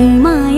如梦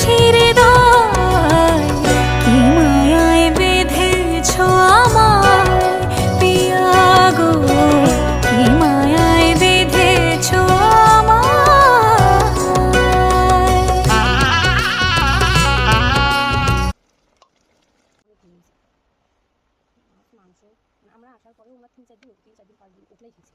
ছেড়ে দায় কি মায়ায় বেঁধেছ আমার পিয়াগো কি মায়ায় বেঁধেছ আমার আসার পরে তিন চার দিন, তিন চার দিন, পাঁচ দিন ওটাই খেয়েছি